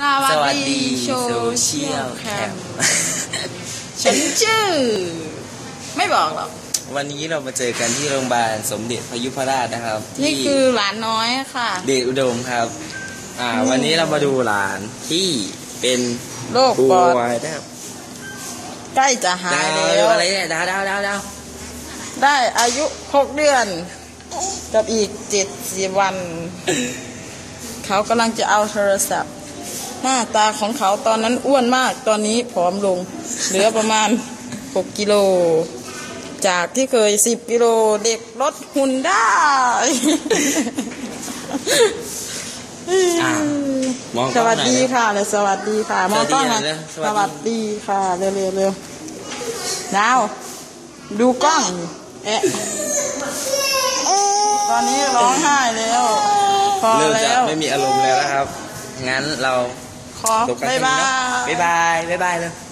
สวัสสวัสดีดีโซโซเชีเชียยลลแคแคมมฉันชื่อ ไม่บอกหรอก วันนี้เรามาเจอกันที่โรงพยาบาลสมเด็จพระยุพราชนะครับนี่ที่คือหลานน้อยค่ะ เดชอุดมครับ อ่าวันนี้เรามาดูหลานที่เป็นโรคป่ปอดวยนะครับใกล้จะหาดายวแล้วอะไรเนี่ยดาวดาวดาวดาวได้อายุหกเดือน กับอีกเจ็ดสิบวัน เขากำลังจะเอาโทรศัพท์ หน้าตาของเขาตอนนั้นอ้วนมากตอนนี้ผอมลง เหลือประมาณ 6 กิโล จากที่เคย 10 กิโลเด็กลดหุ่นได้ อ่ามองกสล้องวัสหน่อยดีนะค่ะเลยสวัสดีค่ะ มองกล้องสวันะสดีนะสสวัวัสสดี ดีค่ะ เร็วเร็วเร็วดาว ดูกล้อง เอ๊ะ ตอนนี้ร้องไห้แล้ว พอเริ่มจะแล้ว ไม่มีอารมณ์แล้วนะครับ งั้นเรา ขอจบกันบ๊ายแค่บานี้เนอะยบ๊ายบาย บ๊ายบายเลยอืม